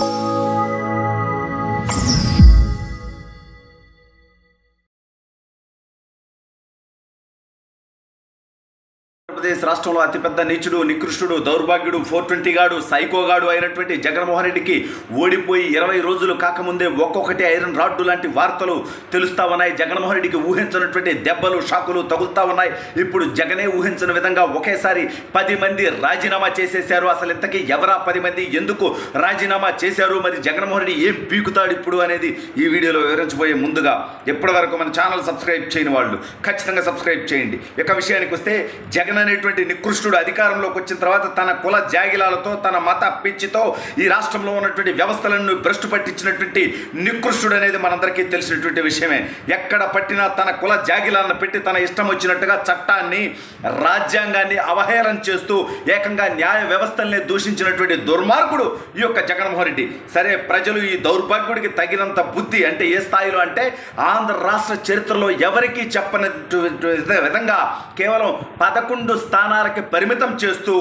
Thank you. Andhra Pradesh రాష్ట్రంలో అతిపెద్ద నీచుడు నికృష్టుడు దౌర్భాగ్యుడు ఫోర్ ట్వంటీ గాడు సైకోగాడు అయినటువంటి జగన్మోహన్ రెడ్డికి ఓడిపోయి ఇరవై రోజులు కాకముందే ఒక్కొక్కటి ఐరన్ రాడ్డు లాంటి వార్తలు తెలుస్తా ఉన్నాయి. జగన్మోహన్ రెడ్డికి ఊహించినటువంటి దెబ్బలు షాకులు తగులుతా ఉన్నాయి. ఇప్పుడు జగనే ఊహించిన విధంగా ఒకేసారి పది మంది రాజీనామా చేసేశారు. అసలు ఇంతకీ ఎవరా పది మంది? ఎందుకు రాజీనామా చేశారు? మరి జగన్మోహన్ రెడ్డి ఏం పీకుతాడు ఇప్పుడు అనేది ఈ వీడియోలో వివరించబోయే ముందుగా ఇప్పటి వరకు మన ఛానల్ సబ్స్క్రైబ్ చేయని వాళ్ళు ఖచ్చితంగా సబ్స్క్రైబ్ చేయండి. ఇక విషయానికి వస్తే జగన్ అనేటువంటి నికృష్టుడు అధికారంలోకి వచ్చిన తర్వాత తన కుల జాగిలాలతో తన మత పిచ్చితో ఈ రాష్ట్రంలో ఉన్నటువంటి వ్యవస్థలను భ్రష్టు పట్టించినటువంటి నికృష్టుడు అనేది మనందరికీ తెలిసినటువంటి విషయమే. ఎక్కడ పట్టినా తన కుల జాగిలాలను పెట్టి తన ఇష్టం వచ్చినట్టుగా చట్టాన్ని రాజ్యాంగాన్ని అవహేళన చేస్తూ ఏకంగా న్యాయ వ్యవస్థల్ని దూషించినటువంటి దుర్మార్గుడు ఈ యొక్క జగన్మోహన్ రెడ్డి. సరే ప్రజలు ఈ దౌర్భాగ్యుడికి తగినంత బుద్ధి అంటే ఏ స్థాయిలో అంటే ఆంధ్ర రాష్ట్ర చరిత్రలో ఎవరికీ చెప్పని విధంగా కేవలం పదకొండు స్థానాలకి పరిమితం చేస్తూ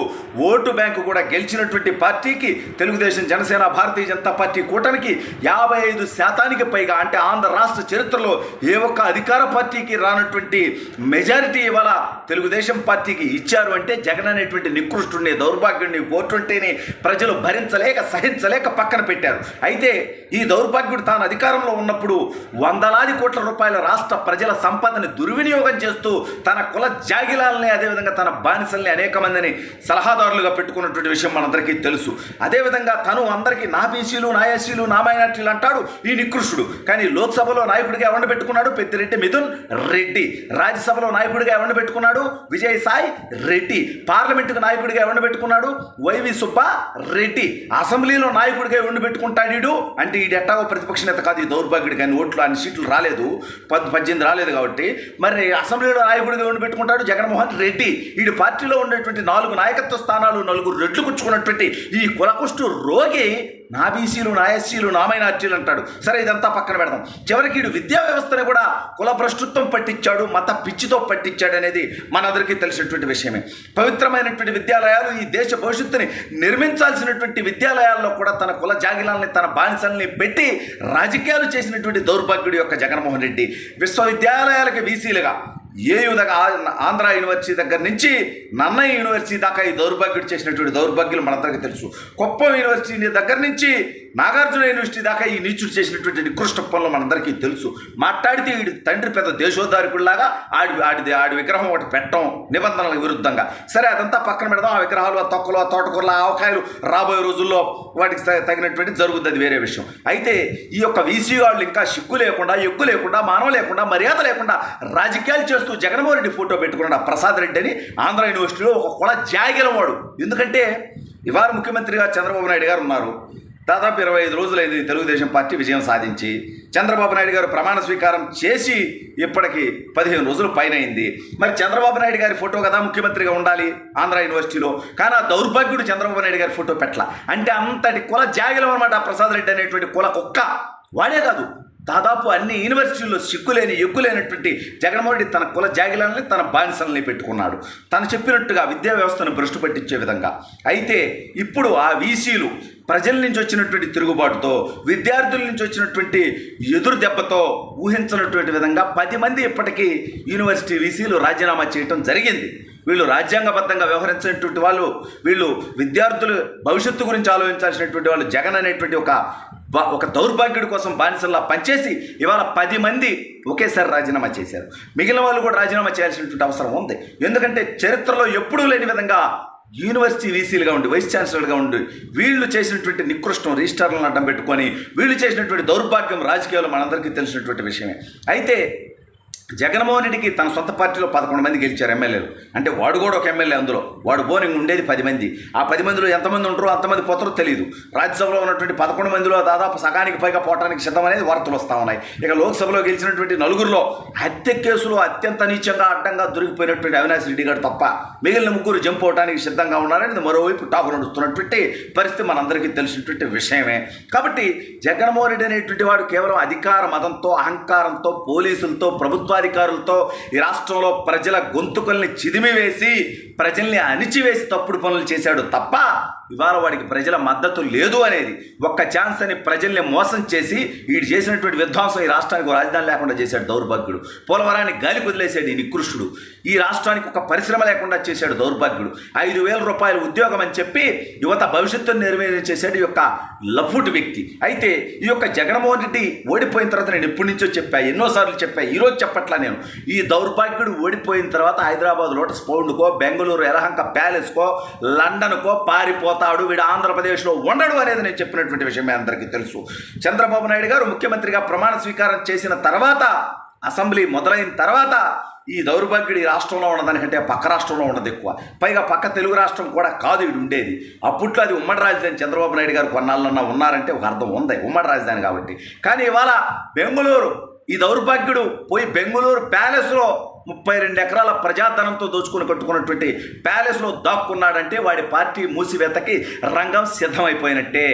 ఓటు బ్యాంకు కూడా గెలిచినటువంటి పార్టీకి తెలుగుదేశం జనసేన భారతీయ జనతా పార్టీ కూటమికి యాభై ఐదు శాతానికి పైగా అంటే ఆంధ్ర రాష్ట్ర చరిత్రలో ఏ ఒక్క అధికార పార్టీకి రానటువంటి మెజారిటీ ఇవాళ తెలుగుదేశం పార్టీకి ఇచ్చారు అంటే జగన్ అనేటువంటి నికృష్టుని దౌర్భాగ్యుడిని ఓటుంటేనే ప్రజలు భరించలేక సహించలేక పక్కన పెట్టారు. అయితే ఈ దౌర్భాగ్యుడు తాను అధికారంలో ఉన్నప్పుడు వందలాది కోట్ల రూపాయల రాష్ట్ర ప్రజల సంపదని దుర్వినియోగం చేస్తూ తన కుల జాగిలాలని అదేవిధంగా తన బానిసల్ని అనేక మందిని సలహాదారులుగా పెట్టుకున్నటువంటి విషయం మనందరికీ తెలుసు. అదేవిధంగా తను అందరికీ నా బీసీలు నా ఎస్సీలు నా మైనార్టీలు అంటాడు ఈ నికృష్టుడు. కానీ లోక్సభలో నాయకుడిగా ఎవరిని పెట్టుకున్నాడు? పెద్దిరెడ్డి మిథున్ రెడ్డి. రాజ్యసభలో నాయకుడిగా ఎవరిని పెట్టుకున్నాడు? విజయ్ సాయి రెడ్డి. పార్లమెంటుకు నాయకుడిగా ఎవరిని పెట్టుకున్నాడు? వైవి సుబ్బ రెడ్డి. అసెంబ్లీలో నాయకుడిగా ఎవరిని పెట్టుకుంటాడు అంటే ఈ ఎట్టాగో ప్రతిపక్ష నేత కాదు ఈ దౌర్భాగ్యుడు. కానీ ఓట్లు అన్ని సీట్లు రాలేదు. పద్ పద్దెనిమిది రాలేదు కాబట్టి. మరి అసెంబ్లీలో నాయకుడిగా ఎవరిని పెట్టుకుంటాడు? జగన్మోహన్ రెడ్డి. వీడి పార్టీలో ఉన్నటువంటి నాలుగు నాయకత్వ స్థానాలు నలుగురు రెట్లు గుచ్చుకున్నటువంటి ఈ కులకుష్టు రోగి నా బీసీలు నా ఎస్సీలు నా మైనార్టీలు అంటాడు. సరే ఇదంతా పక్కన పెడదాం. చివరికి వీడు విద్యా వ్యవస్థని కూడా కుల పట్టించాడు మత పిచ్చితో పట్టించాడు అనేది మనందరికీ తెలిసినటువంటి విషయమే. పవిత్రమైనటువంటి విద్యాలయాలు ఈ దేశ భవిష్యత్తుని నిర్మించాల్సినటువంటి విద్యాలయాల్లో కూడా తన కుల జాగిలాల్ని తన బానిసల్ని పెట్టి రాజకీయాలు చేసినటువంటి దౌర్భాగ్యుడి యొక్క జగన్మోహన్ రెడ్డి. విశ్వవిద్యాలయాలకి వీసీలుగా ఏయు దగ్గర ఆంధ్ర యూనివర్సిటీ దగ్గర నుంచి నన్నయ్య యూనివర్సిటీ దాకా ఈ దౌర్భాగ్యుడు చేసినటువంటి దౌర్భాగ్యులు మనందరికీ తెలుసు. కుప్పం యూనివర్సిటీ దగ్గర నుంచి నాగార్జున యూనివర్సిటీ దాకా ఈ నీచుడు చేసినటువంటి నికృష్ట పనులు మనందరికీ తెలుసు. మాట్లాడితే వీడి తండ్రి పెద్ద దేశోద్ధారకుడిలాగా ఆడి ఆడి ఆడి విగ్రహం ఒకటి పెట్టడం నిబంధనలకు విరుద్ధంగా. సరే అదంతా పక్కన పెడదాం. ఆ విగ్రహాలు ఆ తొక్కలు ఆ తోటకూరలు ఆ ఆవకాయలు రాబోయే రోజుల్లో వాటికి త- తగినటువంటి జరుగుతుంది అది వేరే విషయం. అయితే ఈ యొక్క వీసీ వాళ్ళు ఇంకా సిగ్గు లేకుండా ఎక్కువ లేకుండా మానవ లేకుండా మర్యాద లేకుండా రాజకీయాలు చేస్తూ జగన్మోహన్ రెడ్డి ఫోటో పెట్టుకున్నాడు ఆ ప్రసాద్ రెడ్డి అని ఆంధ్ర యూనివర్సిటీలో ఒక కొల జాగిలవాడు. ఎందుకంటే ఇవాళ ముఖ్యమంత్రిగా చంద్రబాబు నాయుడు గారు ఉన్నారు. దాదాపు ఇరవై ఐదు రోజులైంది తెలుగుదేశం పార్టీ విజయం సాధించి చంద్రబాబు నాయుడు గారు ప్రమాణ స్వీకారం చేసి ఇప్పటికి పదిహేను రోజులు పైన అయింది మరి చంద్రబాబు నాయుడు గారి ఫోటో కదా ముఖ్యమంత్రిగా ఉండాలి ఆంధ్ర యూనివర్సిటీలో. కానీ ఆ దౌర్భాగ్యుడు చంద్రబాబు నాయుడు గారి ఫోటో పెట్టల. అంటే అంతటి కుల జాగిలం అనమాట ప్రసాద్ రెడ్డి అనేటువంటి కుల కుక్క. వాడే కాదు. దాదాపు అన్ని యూనివర్సిటీల్లో సిగ్గులేని ఎగ్గులేనటువంటి జగన్మోహన్ రెడ్డి తన కుల జాగిలాలని తన బానిసల్ని పెట్టుకున్నాడు. తను చెప్పినట్టుగా విద్యా వ్యవస్థను భ్రష్టు పట్టించే విధంగా. అయితే ఇప్పుడు ఆ వీసీలు ప్రజల నుంచి వచ్చినటువంటి తిరుగుబాటుతో విద్యార్థుల నుంచి వచ్చినటువంటి ఎదురు దెబ్బతో ఊహించినటువంటి విధంగా పది మంది ఇప్పటికీ యూనివర్సిటీ వీసీలు రాజీనామా చేయటం జరిగింది. వీళ్ళు రాజ్యాంగబద్ధంగా వ్యవహరించినటువంటి వాళ్ళు వీళ్ళు విద్యార్థులు భవిష్యత్తు గురించి ఆలోచించాల్సినటువంటి వాళ్ళు జగన్ అనేటువంటి ఒక ఒక దౌర్భాగ్యుడి కోసం బానిసల్లా పనిచేసి ఇవాళ పది మంది ఒకేసారి రాజీనామా చేశారు. మిగిలిన వాళ్ళు కూడా రాజీనామా చేయాల్సినటువంటి అవసరం ఉంది. ఎందుకంటే చరిత్రలో ఎప్పుడూ లేని విధంగా యూనివర్సిటీ వీసీలుగా ఉండి వైస్ ఛాన్సలర్గా ఉండి వీళ్ళు చేసినటువంటి నికృష్టం రిజిస్టార్లను అడ్డం పెట్టుకొని వీళ్ళు చేసినటువంటి దౌర్భాగ్యం రాజకీయాలు మనందరికీ తెలిసినటువంటి విషయమే. అయితే జగన్మోహన్ రెడ్డికి తన సొంత పార్టీలో పదకొండు మంది గెలిచారు ఎమ్మెల్యేలు. అంటే వాడు కూడా ఒక ఎమ్మెల్యే అందులో. వాడు బోరింగ్ ఉండేది పది మంది. ఆ పది మందిలో ఎంతమంది ఉంటారో అంతమంది పోతారో తెలియదు రాజ్యసభలో ఉన్నటువంటి పదకొండు మందిలో దాదాపు సగానికి పైగా పోవటానికి సిద్ధం అనేది వార్తలు వస్తూ ఉన్నాయి. ఇక లోక్సభలో గెలిచినటువంటి నలుగురిలో హత్య కేసులో అత్యంత నీచంగా అడ్డంగా దొరికిపోయినటువంటి అవినాష్ రెడ్డి గారు తప్ప మిగిలిన ముగ్గురు జంప్ అవడానికి సిద్ధంగా ఉన్నారని మరోవైపు టాకు నడుస్తున్నటువంటి పరిస్థితి మనందరికీ తెలిసినటువంటి విషయమే. కాబట్టి జగన్మోహన్ రెడ్డి అనేటువంటి వాడు కేవలం అధికార మతంతో అహంకారంతో పోలీసులతో ప్రభుత్వ ప్రభుత్వాధికారులతో ఈ రాష్ట్రంలో ప్రజల గొంతుకల్ని చిదిమివేసి ప్రజల్ని అణిచివేసి తప్పుడు పనులు చేశాడు తప్ప ఇవాళ వాడికి ప్రజల మద్దతు లేదు అనేది ఒక్క ఛాన్స్ అని ప్రజల్ని మోసం చేసి వీడు చేసినటువంటి విధ్వంసం ఈ రాష్ట్రానికి రాజధాని లేకుండా చేశాడు దౌర్భాగ్యుడు. పోలవరాన్ని గాలి కుదిలేశాడు ఈ నికృష్టుడు. ఈ రాష్ట్రానికి ఒక పరిశ్రమ లేకుండా చేశాడు దౌర్భాగ్యుడు. ఐదు వేల రూపాయల ఉద్యోగం అని చెప్పి యువత భవిష్యత్తును నిర్వహణ చేశాడు ఈ యొక్క లఫుట్ వ్యక్తి. అయితే ఈ యొక్క జగన్మోహన్ రెడ్డి ఓడిపోయిన తర్వాత నేను ఎప్పటి నుంచో చెప్పా ఎన్నోసార్లు చెప్పా ఈరోజు చెప్పట్లా నేను. ఈ దౌర్భాగ్యుడు ఓడిపోయిన తర్వాత హైదరాబాద్ లోటస్ పౌండ్కో బెంగళూరు ఎరహంక ప్యాలెస్కో లండన్కో పారిపోతాడు. వీడు ఆంధ్రప్రదేశ్లో ఉండడు అనేది నేను చెప్పినటువంటి విషయం మీ అందరికీ తెలుసు. చంద్రబాబు నాయుడు గారు ముఖ్యమంత్రిగా ప్రమాణ స్వీకారం చేసిన తర్వాత అసెంబ్లీ మొదలైన తర్వాత ఈ దౌర్భాగ్యుడు ఈ రాష్ట్రంలో ఉన్నదానికంటే పక్క రాష్ట్రంలో ఉన్నది ఎక్కువ. పైగా పక్క తెలుగు రాష్ట్రం కూడా కాదు ఇది ఉండేది. అప్పట్లో అది ఉమ్మడి రాజధాని చంద్రబాబు నాయుడు గారు కొన్నాళ్ళన్నా ఉన్నారంటే ఒక అర్థం ఉంది. ఉమ్మడి రాజధాని కాబట్టి. కానీ ఇవాళ బెంగళూరు ఈ దౌర్భాగ్యుడు పోయి బెంగళూరు ప్యాలెస్లో ముప్పై రెండు ఎకరాల ప్రజాధనంతో దోచుకుని కట్టుకున్నటువంటి ప్యాలెస్లో దాక్కున్నాడంటే వాడి పార్టీ మూసివేతకి రంగం సిద్ధమైపోయినట్టే.